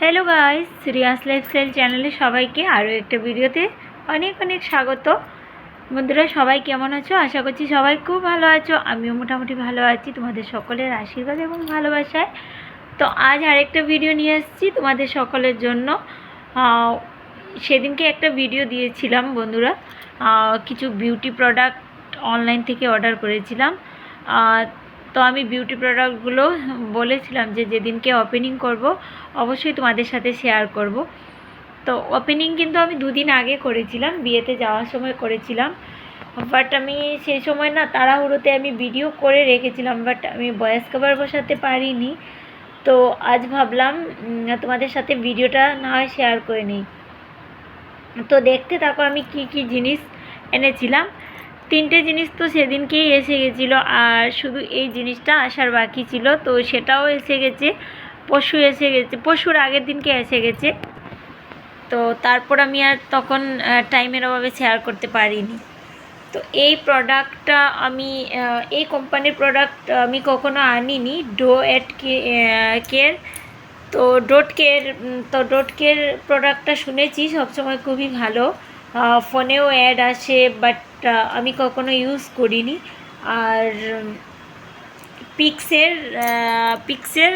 Hello guys Riya's lifestyle চ্যানেলে সবাইকে আরও একটা ভিডিওতে অনেক অনেক স্বাগত। বন্ধুরা, সবাই কেমন আছো? আশা করছি সবাই খুব ভালো আছো। আমিও মোটামুটি ভালো আছি। তোমাদের সকলের আশীর্বাদ এবং ভালোবাসায়। তো আজ আরেকটা ভিডিও নিয়ে এসেছি তোমাদের সকলের জন্য। সেদিনকে একটা ভিডিও দিয়েছিলাম বন্ধুরা। কিছু বিউটি প্রোডাক্ট অনলাইন থেকে অর্ডার করেছিলাম। তো আমি বিউটি প্রোডাক্টগুলো বলেছিলাম যে যেদিনকে ওপেনিং করব, অবশ্যই তোমাদের সাথে শেয়ার করব। তো ওপেনিং কিন্তু আমি দুদিন আগে করেছিলাম, বিয়েতে যাওয়ার সময় করেছিলাম। বাট আমি সেই সময় না তাড়াহুড়োতে আমি ভিডিও করে রেখেছিলাম বাট আমি ভয়েস কভার বসাতে পারিনি। তো আজ ভাবলাম তোমাদের সাথে ভিডিওটা না হয় শেয়ার করে নিই। তো দেখতে থাকো আমি কি কি জিনিস এনেছিলাম। তিনটে জিনিস তো সেদিনকেই এসে গেছিল, আর শুধু এই জিনিসটা আসার বাকি ছিল, তো সেটাও এসে গেছে, পশু এসে গেছে, পশুর আগের দিনকে এসে গেছে। তো তারপর আমি আর তখন টাইমের অভাবে শেয়ার করতে পারিনি। তো এই প্রোডাক্টটা আমি এই কোম্পানির প্রোডাক্ট আমি কখনো আনিনি ডো অ্যাট কেয়ার তো ডট কেয়ার তো ডট কেয়ার প্রোডাক্টটা শুনেছি, সবসময় খুবই ভালো। ফোনেও অ্যাড আসে বাট আমি কখনো ইউজ করিনি। আর পিক্সের পিক্সের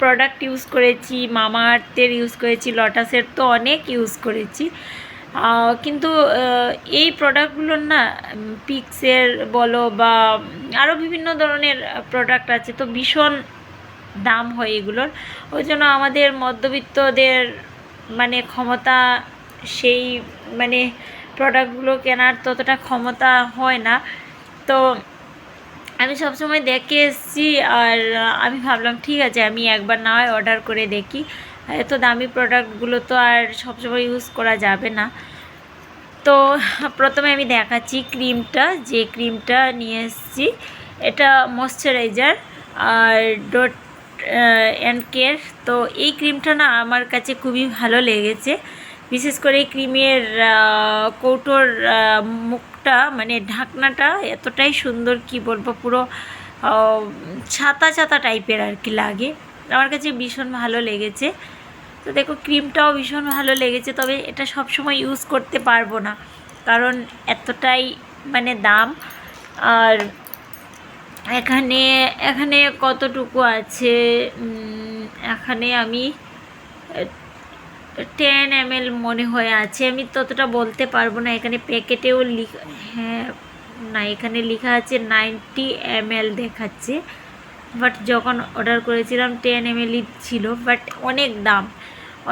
প্রোডাক্ট ইউজ করেছি মামা আর্থের ইউজ করেছি লটাসের তো অনেক ইউজ করেছি। কিন্তু এই প্রোডাক্টগুলোর না পিক্সের বলো বা আরও বিভিন্ন ধরনের প্রোডাক্ট আছে, তো ভীষণ দাম হয় এগুলোর। ওই জন্য আমাদের মধ্যবিত্তদের মানে ক্ষমতা সেই মানে প্রোডাক্টগুলো কেনার ততটা ক্ষমতা হয় না। তো আমি সবসময় দেখে এসেছি আর আমি ভাবলাম, ঠিক আছে, আমি একবার না হয় অর্ডার করে দেখি। এত দামি প্রোডাক্টগুলো তো আর সবসময় ইউজ করা যাবে না। তো প্রথমে আমি দেখাচ্ছি ক্রিমটা, যে ক্রিমটা নিয়ে এসেছি। এটা ময়শ্চারাইজার আর ডট অ্যান্ড কেয়ার তো এই ক্রিমটা না আমার কাছে খুবই ভালো লেগেছে। বিশেষ করে এই ক্রিমের কৌটোর মুখটা মানে ঢাকনাটা এতটাই সুন্দর, কি বলব, পুরো ছাতা ছাতা টাইপের আর কি লাগে। আমার কাছে ভীষণ ভালো লেগেছে। তো দেখো, ক্রিমটাও ভীষণ ভালো লেগেছে, তবে এটা সব সময় ইউজ করতে পারব না, কারণ এতটাই মানে দাম। আর এখানে এখানে কতটুকু আছে? এখানে আমি টেন এম মনে হয় আছে। আমি ততটা বলতে পারব না, এখানে প্যাকেটেও লিখা হ্যাঁ না, এখানে লেখা আছে নাইনটি এম দেখাচ্ছে। বাট যখন অর্ডার করেছিলাম টেন এম ছিল বাট অনেক দাম।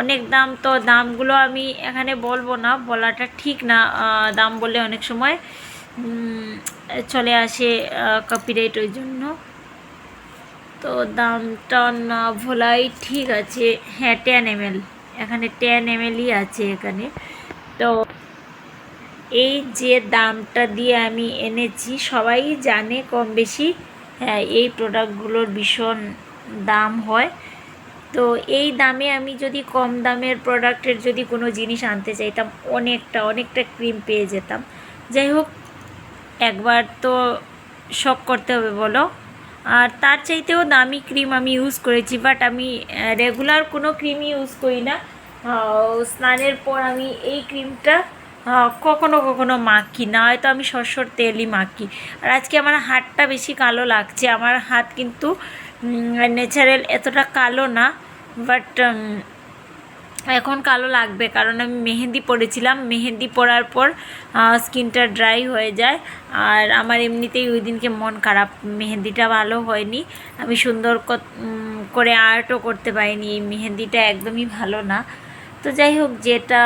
অনেক দাম, তো দামগুলো আমি এখানে বলব না, বলাটা ঠিক না। দাম বললে অনেক সময় চলে আসে কপিরাইট ওই জন্য। তো দামটা না ভোলাই ঠিক আছে। হ্যাঁ টেন এম এখানে টেন এম এলই আছে এখানে। তো এই যে দামটা দিয়ে আমি এনেছি, সবাই জানে কম বেশি হ্যাঁ এই প্রোডাক্টগুলোর ভীষণ দাম হয়। তো এই দামে আমি যদি কম দামের প্রোডাক্টের যদি কোনো জিনিস আনতে চাইতাম, অনেকটা অনেকটা ক্রিম পেয়ে যেতাম। যাই হোক, একবার তো শখ করতে হবে বলো। আর তার চাইতেও দামি ক্রিম আমি ইউজ করেছি বাট আমি রেগুলার কোনো ক্রিমই ইউজ করি না। স্নানের পর আমি এই ক্রিমটা কখনো কখনো মাখি, না হয়তো আমি সরষের তেলই মাখি। আর আজকে আমার হাতটা বেশি কালো লাগছে, আমার হাত কিন্তু ন্যাচারাল এতটা কালো না বাট এখন কালো লাগবে, কারণ আমি মেহেন্দি পরেছিলাম। মেহেন্দি পরার পর স্কিনটা ড্রাই হয়ে যায়। আর আমার এমনিতেই ওই দিনকে মন খারাপ। মেহেন্দিটা ভালো হয়নি। আমি সুন্দর করে আর্টও করতে পারিনি। এই মেহেন্দিটা একদমই ভালো না। তো যাই হোক, যেটা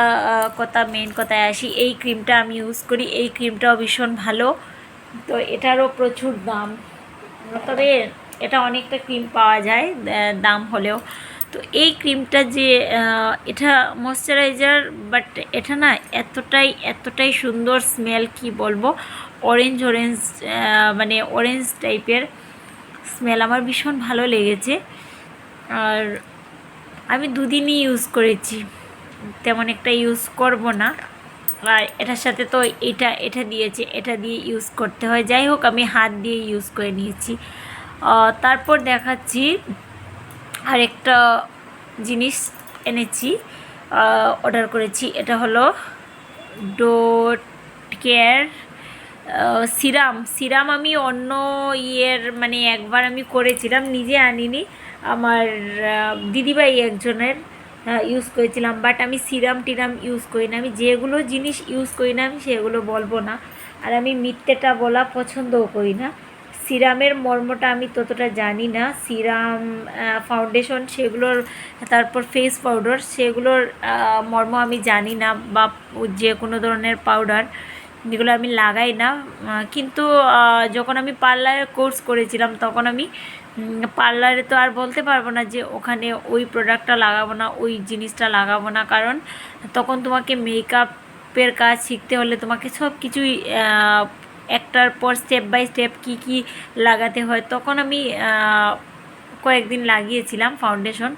কথা মেন কথায় আসি, এই ক্রিমটা আমি ইউজ করি। এই ক্রিমটাও ভীষণ ভালো। তো এটারও প্রচুর দাম। তবে এটা অনেকটা ক্রিম পাওয়া যায় দাম হলেও। তো এই ক্রিমটা যে এটা ময়শ্চারাইজার বাট এটা না এতটাই এতটাই সুন্দর স্মেল কি বলব? অরেঞ্জ অরেঞ্জ মানে অরেঞ্জ টাইপের স্মেল আমার ভীষণ ভালো লেগেছে। আর আমি দুদিনই ইউজ করেছি। তেমন একটা ইউজ করব না। আর এটার সাথে তো এটা এটা দিয়েছে, এটা দিয়ে ইউজ করতে হয়। যাই হোক, আমি হাত দিয়ে ইউজ করে নিয়েছি। তারপর দেখাচ্ছি আরেকটা জিনিস এনেছি অর্ডার করেছি। এটা হলো ডোট কেয়ার সিরাম। সিরাম আমি অন্য ইয়ের মানে একবার আমি করেছিলাম, নিজে আনিনি। আমার দিদিভাই একজনের ইউজ করেছিলাম। বাট আমি সিরাম টিরাম ইউজ করি না আমি যেগুলো জিনিস ইউজ করি না আমি সেগুলো বলব না। আর আমি মিথ্যেটা বলা পছন্দও করি না। সিরামের মর্মটা আমি ততটা জানি না। সিরাম ফাউন্ডেশন সেগুলোর, তারপর ফেস পাউডার সেগুলোর মর্ম আমি জানি না বা যে কোনো ধরনের পাউডার যেগুলো আমি লাগাই না। কিন্তু যখন আমি পার্লারের কোর্স করেছিলাম তখন আমি পার্লারে তো আর বলতে পারব না যে ওখানে ওই প্রোডাক্টটা লাগাবো না, ওই জিনিসটা লাগাবো না। কারণ তখন তোমাকে মেকআপের কাজ শিখতে হলে তোমাকে সব কিছুই একটার পর স্টেপ বাই স্টেপ কি কি লাগাতে হয়, তখন আমি কয়েকদিন লাগিয়েছিলাম ফাউন্ডেশন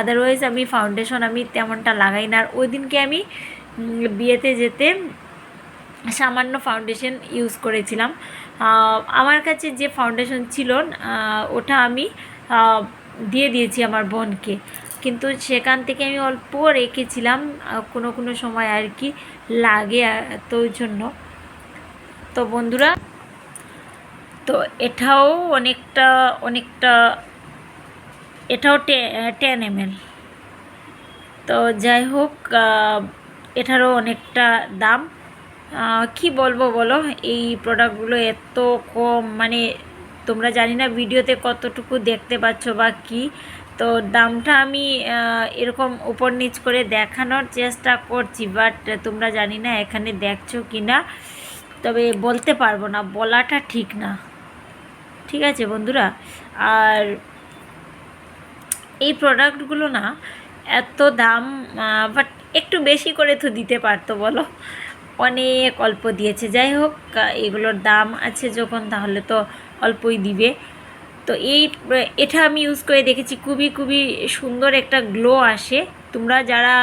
আদারওয়াইজ আমি ফাউন্ডেশন আমি তেমনটা লাগাই না। আর ওই দিনকে আমি বিয়েতে যেতে সামান্য ফাউন্ডেশন ইউজ করেছিলাম। আমার কাছে যে ফাউন্ডেশন ছিল ওটা আমি দিয়ে দিয়েছি আমার বোনকে। কিন্তু সেখান থেকে আমি অল্প রেখেছিলাম কোনো কোনো সময় আর কি লাগে তো জন্য। তো বন্ধুরা, তো এটাও অনেকটা অনেকটা, এটাও টেন এম তো যাই হোক এটারও অনেকটা দাম। কি বলব বলো, এই প্রোডাক্টগুলো এত কম মানে তোমরা জানি না ভিডিওতে কতটুকু দেখতে পাচ্ছ বা কি। তো দামটা আমি এরকম উপর নিচ করে দেখানোর চেষ্টা করছি বাট তোমরা জানি না এখানে দেখছ কি না তবে বলতে পারব না, বলাটা ঠিক না। ঠিক আছে বন্ধুরা? আর এই প্রোডাক্টগুলো না এত দাম বাট একটু বেশি করে তো দিতে পারতো বলো। অনেক অল্প দিয়েছে। যাই হোক, এগুলোর দাম আছে যখন, তাহলে তো অল্পই দিবে। তো এই, এটা আমি ইউজ করে দেখেছি। খুবই খুবই সুন্দর একটা গ্লো আসে। তোমরা যারা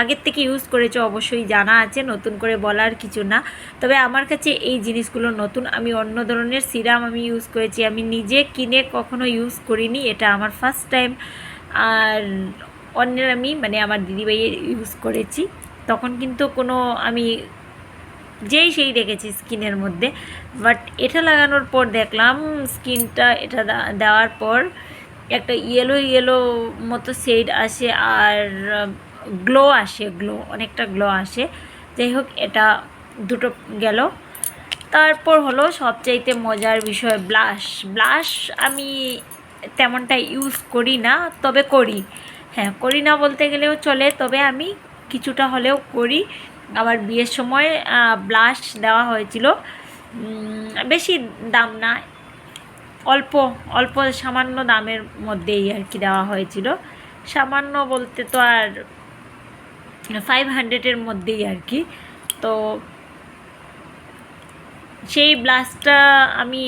আগের থেকে ইউজ করেছ, অবশ্যই জানা আছে, নতুন করে বলার কিছু না। তবে আমার কাছে এই জিনিসগুলো নতুন। আমি অন্য ধরনের সিরাম আমি ইউজ করেছি। আমি নিজে কিনে কখনো ইউজ করিনি, এটা আমার ফার্স্ট টাইম আর অন্যের আমি মানে আমার দিদিভাইয়ের ইউজ করেছি। তখন কিন্তু কোনো আমি যেই সেই দেখেছি স্কিনের মধ্যে। বাট এটা লাগানোর পর দেখলাম, স্কিনটা এটা দেওয়ার পর একটা ইয়েলো ইয়েলো মতো শেড আসে। আর গ্লো আসে গ্লো অনেকটা গ্লো আসে। যাই হোক, এটা দুটো গেল। তারপর হলো সবচাইতে মজার বিষয় ব্লাশ ব্লাশ আমি তেমনটা ইউজ করি না, তবে করি। হ্যাঁ করি না বলতে গেলেও চলে, তবে আমি কিছুটা হলেও করি। আবার বিয়ের সময় ব্লাশ দেওয়া হয়েছিল। বেশি দাম না, অল্প অল্প সামান্য দামের মধ্যেই আর কি দেওয়া হয়েছিল। সামান্য বলতে তো আর ফাইভ হান্ড্রেডের মধ্যেই আর কি। তো সেই ব্লাশটা আমি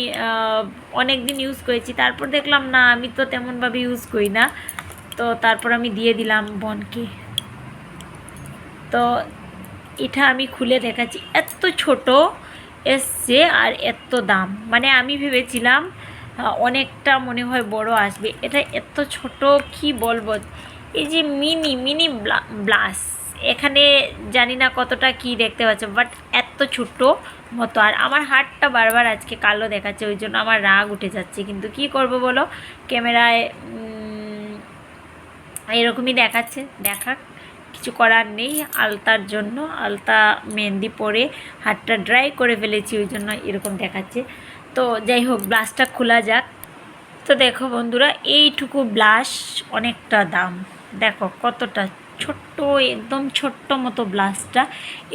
অনেক দিন ইউজ করেছি। তারপর দেখলাম, না, আমি তো তেমনভাবে ইউজ করি না। তো তারপর আমি দিয়ে দিলাম বোনকে। তো এটা আমি খুলে দেখাচ্ছি। এত ছোট এসছে আর এত দাম। মানে আমি ভেবেছিলাম অনেকটা মনে হয় বড় আসবে। এটা এত ছোট, কি বলব? এই যে মিনি মিনি ব্লাস এখানে জানি না কতটা কি দেখতে পাচ্ছ বাট এত ছোট মতো। আর আমার হাতটা বারবার আজকে কালো দেখাচ্ছে, ওই জন্য আমার রাগ উঠে যাচ্ছে। কিন্তু কি করব বলো? ক্যামেরায় এরকমই দেখাচ্ছে, দেখাক। কিছু করার নেই আলতার জন্য। আলতা মেহেন্দি পরে হাতটা ড্রাই করে ফেলেছি, ওই জন্য এরকম দেখাচ্ছে। তো যাই হোক, ব্লাশটা খোলা যাক। তো দেখো বন্ধুরা, এইটুকু ব্লাশ অনেকটা দাম। দেখো কতটা ছোট্ট, একদম ছোট্ট মতো ব্লাশটা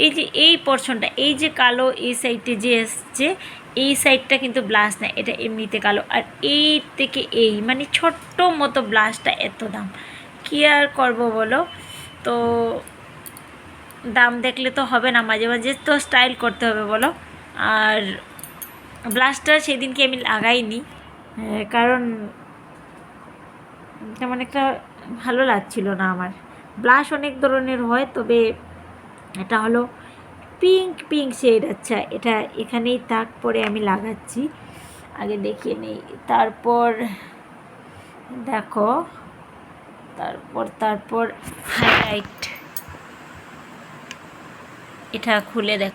এই যে এই পোর্শনটা এই যে কালো এই সাইডে যে এসছে, এই সাইডটা কিন্তু ব্লাশ না, এটা এমনিতে কালো। আর এই থেকে এই মানে ছোট্ট মতো ব্লাশটা এত দাম। কী আর করব বলো? তো দাম দেখলে তো হবে না, মাঝে মাঝে তো স্টাইল করতে হবে বলো। আর ব্লাশটা সেদিনকে আমি লাগাইনি কারণ তেমন একটা ভালো লাগছিল না আমার। ব্লাশ অনেক ধরনের হয়, তবে এটা হলো পিঙ্ক পিঙ্ক শেড। আচ্ছা এটা এখানেই তাক পরে আমি লাগাচ্ছি। আগে দেখিয়ে নেই। তারপর দেখো, তারপর তারপর হাইলাইট এটা খুলে দেখ।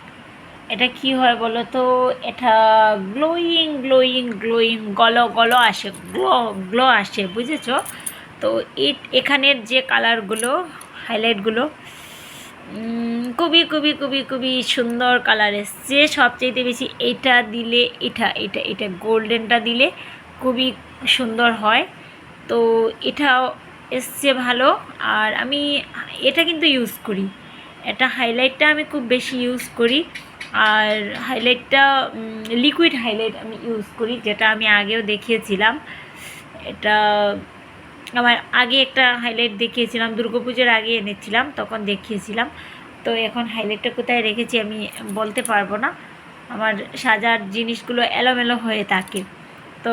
এটা কি হয় বলো তো? এটা গ্লোয়িং গ্লোয়িং গ্লোয়িং গলো গলো আসে গ্লো গ্লো আসে, বুঝেছ? তো এখানের যে কালারগুলো, হাইলাইটগুলো খুবই খুবই খুবই খুবই সুন্দর কালার এসছে। সবচেয়ে বেশি এটা দিলে, এটা এটা এটা গোল্ডেনটা দিলে খুবই সুন্দর হয়। তো এটাও এসছে ভালো। আর আমি এটা কিন্তু ইউজ করি। এটা হাইলাইটটা আমি খুব বেশি ইউজ করি। আর হাইলাইটটা লিকুইড হাইলাইট আমি ইউজ করি, যেটা আমি আগেও দেখিয়েছিলাম। এটা আমার আগে একটা হাইলাইট দেখিয়েছিলাম, দুর্গাপুজোর আগে এনেছিলাম, তখন দেখিয়েছিলাম। তো এখন হাইলাইটটা কোথায় রেখেছি আমি বলতে পারব না। আমার সাজার জিনিসগুলো এলোমেলো হয়ে থাকে। তো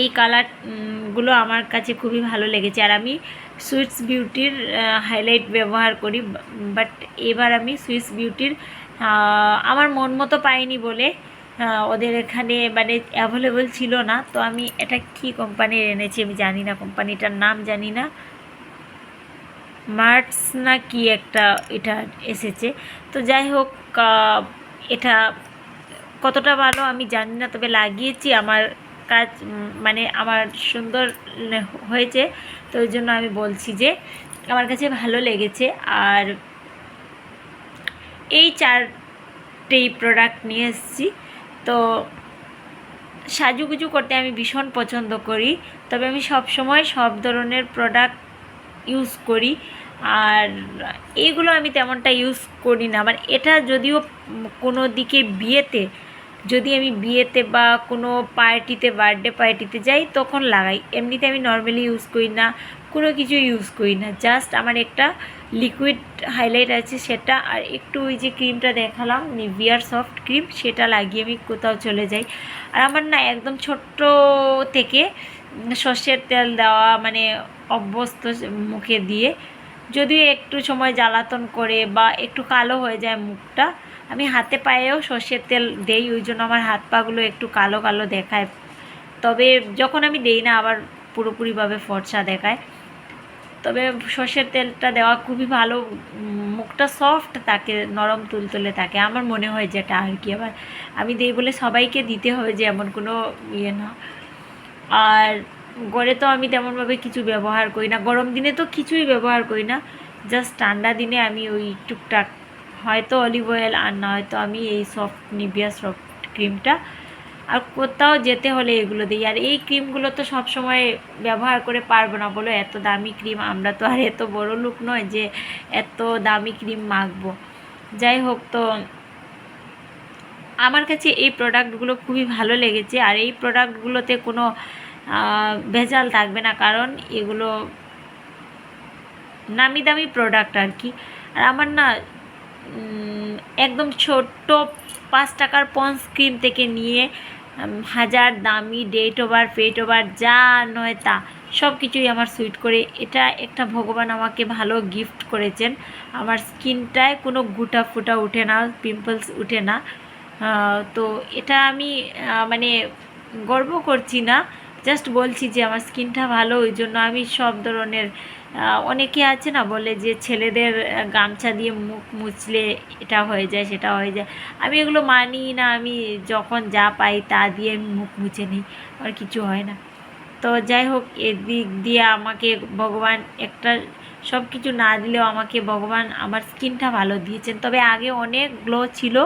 এই কালারগুলো আমার কাছে খুবই ভালো লেগেছে। আর আমি সুইটস বিউটির হাইলাইট ব্যবহার করি বাট এবার আমি সুইটস বিউটির আমার মন মতো পাইনি বলে ওদের এখানে মানে অ্যাভেলেবল ছিল না। তো আমি এটা কি কোম্পানির এনেছি আমি জানি না কোম্পানিটার নাম জানি না। মার্টস না কি একটা এটা এসেছে। তো যাই হোক এটা কতটা ভালো আমি জানি না, তবে লাগিয়েছি। আমার কাজ মানে আমার সুন্দর হয়েছে। তো ওই জন্য আমি বলছি যে আমার কাছে ভালো লেগেছে। আর এই চারটেই প্রোডাক্ট নিয়ে এসেছি। তো সাজুগুজু করতে আমি ভীষণ পছন্দ করি। তবে আমি সব সময় সব ধরনের প্রোডাক্ট ইউজ করি। আর এইগুলো আমি তেমনটা ইউজ করি না। মানে এটা যদিও কোনো দিকে বিয়েতে, যদি আমি বিয়েতে বা কোনো পার্টিতে বার্থডে পার্টিতে যাই, তখন লাগাই। এমনিতে আমি নর্মালি ইউজ করি না। কোনো কিছু ইউজ করি না। জাস্ট আমার একটা লিকুইড হাইলাইট আছে সেটা আর একটু ওই যে ক্রিমটা দেখালাম নিভিয়ার সফট ক্রিম সেটা লাগিয়ে আমি কোথাও চলে যাই। আর আমার না একদম ছোট্ট থেকে সর্ষের তেল দেওয়া মানে অভ্যস্ত মুখে দিয়ে যদিও একটু সময় জ্বালাতন করে বা একটু কালো হয়ে যায় মুখটা, আমি হাতে পায়েও সর্ষের তেল দেই, ওই জন্য আমার হাত পাগুলো একটু কালো কালো দেখায়। তবে যখন আমি দেই না, আবার পুরোপুরিভাবে ফর্সা দেখায়। তবে সর্ষের তেলটা দেওয়া খুবই ভালো মুখটা সফট থাকে, নরম তুলতুলে থাকে। আমার মনে হয় যেটা আর কি। আবার আমি দিই বলে সবাইকে দিতে হবে যে এমন কোনো ইয়ে না। আর গড়ে তো আমি তেমনভাবে কিছু ব্যবহার করি না। গরম দিনে তো কিছুই ব্যবহার করি না। জাস্ট ঠান্ডা দিনে আমি ওই টুকটাক, হয়তো অলিভ অয়েল আর না হয়তো আমি এই সফট নিভিয়া সফট ক্রিমটা আর কোথাও যেতে হলে এগুলো দিই। আর এই ক্রিমগুলো তো সব সময় ব্যবহার করে পারব না বলো, এত দামি ক্রিম, আমরা তো আর এত বড় লোক নয় যে এত দামি ক্রিম মাখবো। যাই হোক তো, আমার কাছে এই প্রোডাক্টগুলো খুবই ভালো লেগেছে। আর এই প্রোডাক্টগুলোতে কোনো ভেজাল থাকবে না, কারণ এগুলো নামি দামি প্রোডাক্ট আর কি। আর আমার না একদম ছোট্ট পাঁচ টাকার পন্স ক্রিম থেকে নিয়ে হাজার দামি ডেট ওভার পেট ওভার যা নয় তা, সব কিছুই আমার সুইট করে। এটা একটা ভগবান আমাকে ভালো গিফট করেছেন। আমার স্কিনটায় কোনো গুটা ফুটা উঠে না পিম্পলস উঠে না। তো এটা আমি মানে গর্ব করছি না। জাস্ট বলছি যে আমার স্কিনটা ভালো, ওই জন্য আমি সব ধরনের অনেকে আছে না বলে যে ছেলেদের গামছা দিয়ে মুখ মুছলে এটা হয়ে যায়, সেটা হয়ে যায়। আমি এগুলো মানি না, আমি যখন যা পাই তা দিয়ে আমি মুখ মুছে নিই আর কিছু হয় না। তো যাই হোক, এদিক দিয়ে আমাকে ভগবান একটা সব কিছু না দিলেও আমাকে ভগবান আমার স্কিনটা ভালো দিয়েছেন। তবে আগে অনেক গ্লো ছিল,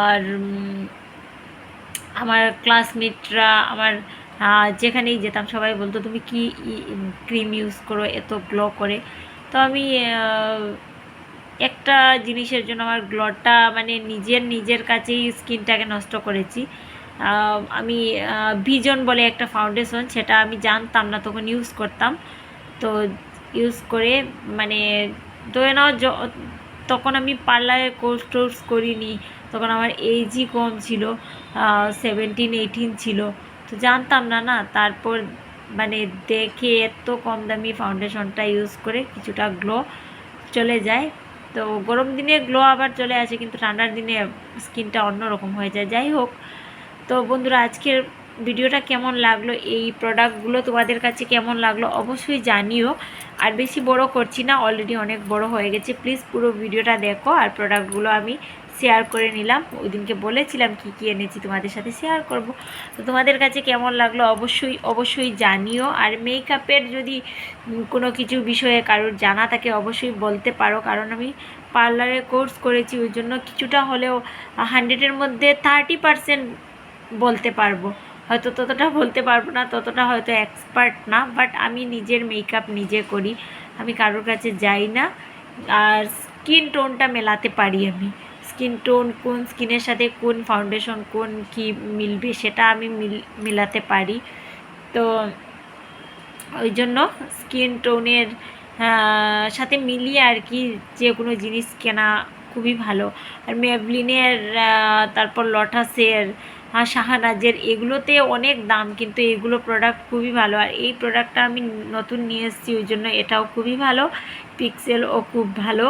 আর আমার ক্লাসমেটরা আমার যেখানেই যেতাম, সবাই বলতো, তুমি কি ক্রিম ইউজ করো? এত গ্লো করে। তো আমি একটা জিনিসের জন্য আমার গ্লোটা মানে নিজের নিজের কাছেই স্কিনটাকে নষ্ট করেছি। আমি ভিজন বলে একটা ফাউন্ডেশন সেটা আমি জানতাম না, তখন ইউজ করতাম। তো ইউজ করে মানে ধরে নাও তখন আমি পার্লারে কোর্স টোর্স করিনি, তখন আমার এইজই কম ছিল সেভেন্টিন এইটিন ছিল। জানতাম না না। তারপর মানে দেখে এত কম দামি ফাউন্ডেশনটা ইউজ করে কিছুটা গ্লো চলে যায়। তো গরম দিনে গ্লো আবার চলে আসে, কিন্তু ঠান্ডার দিনে স্কিনটা অন্যরকম হয়ে যায়। যাই হোক, তো বন্ধুরা, আজকের ভিডিওটা কেমন লাগল? এই প্রোডাক্টগুলো তোমাদের কাছে কেমন লাগল? অবশ্যই জানিও। আর বেশি বড় করছি না অলরেডি অনেক বড় হয়ে গেছে। প্লিজ পুরো ভিডিওটা দেখো, আর প্রোডাক্টগুলো আমি শেয়ার করে নিলাম। ওই দিনকে বলেছিলাম কি কি এনেছি তোমাদের সাথে শেয়ার করব। তো তোমাদের কাছে কেমন লাগল অবশ্যই অবশ্যই জানিও। আর মেকআপের যদি কোনো কিছু বিষয়ে কারোর জানা থাকে অবশ্যই বলতে পারো। কারণ আমি পার্লারে কোর্স করেছি, ওই জন্য কিছুটা হলেও হান্ড্রেডের মধ্যে থার্টি পারসেন্ট বলতে পারব। হয়তো ততটা বলতে পারব না, ততটা হয়তো এক্সপার্ট না বাট আমি নিজের মেকআপ নিজে করি। আমি কারোর কাছে যাই না। আর স্কিন টোনটা মেলাতে পারি আমি। স্কিন টোন কোন স্কিনের সাথে কোন ফাউন্ডেশন কোন কি মিলবে সেটা আমি মিল, মেলাতে পারি। তো ওই জন্য স্কিন টোনের সাথে মিলিয়ে আর কি যে কোনো জিনিস কেনা খুবই ভালো। আর মেবলিনের তারপর লটাসের শাহানাজের এগুলোতে অনেক দাম, কিন্তু এগুলো প্রোডাক্ট খুবই ভালো। আর এই প্রোডাক্টটা আমি নতুন নিয়ে এসেছি, ওই জন্য এটাও খুবই ভালো। পিক্সেলও খুব ভালো।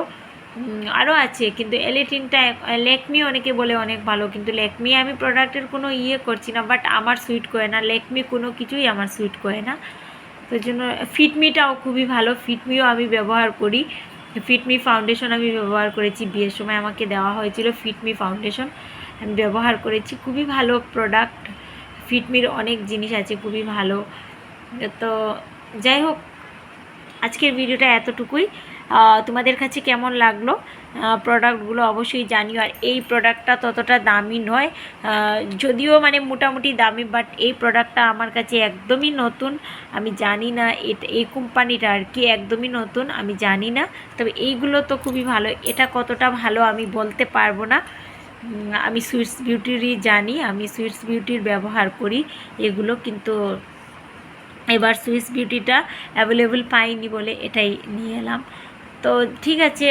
আরও আছে, কিন্তু এলেটিনটা লেকমি অনেকে বলে অনেক ভালো, কিন্তু লেকমি আমি প্রোডাক্টের কোনো ইয়ে করছি না, বাট আমার সুইট করে না, লেকমি কোনো কিছুই আমার সুইট করে না। তো জন্য ফিটমিটাও খুবই ভালো, ফিটমিও আমি ব্যবহার করি। ফিটমি ফাউন্ডেশন আমি ব্যবহার করেছি, বিয়ের সময় আমাকে দেওয়া হয়েছিল ফিটমি ফাউন্ডেশন আমি ব্যবহার করেছি, খুবই ভালো প্রোডাক্ট ফিটমির অনেক জিনিস আছে, খুবই ভালো। তো যাই হোক, আজকের ভিডিওটা এতটুকুই। তোমাদের কাছে কেমন লাগল? প্রোডাক্টগুলো অবশ্যই জানিও। আর এই প্রোডাক্টটা ততটা দামি নয়। যদিও মানে মোটামুটি দামি বাট এই প্রোডাক্টটা আমার কাছে একদমই নতুন। আমি জানি না, এটা, এই কোম্পানিটা আর কি একদমই নতুন, আমি জানি না। তবে এইগুলো তো খুবই ভালো। এটা কতটা ভালো আমি বলতে পারব না। আমি সুইটস বিউটিরই জানি। আমি সুইটস বিউটির ব্যবহার করি। এগুলো কিন্তু এবার সুইস বিউটিটা অ্যাভেলেবল পাইনি বলে এটাই নিয়ে এলাম। তো ঠিক আছে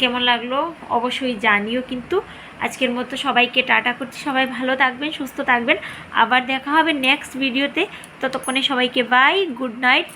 কেমন লাগল? অবশ্যই জানিও কিন্তু। আজকের মতো সবাইকে টাটা করছি। সবাই ভালো থাকবেন, সুস্থ থাকবেন। আবার দেখা হবে নেক্সট ভিডিওতে ততক্ষণে সবাইকে বাই গুড নাইট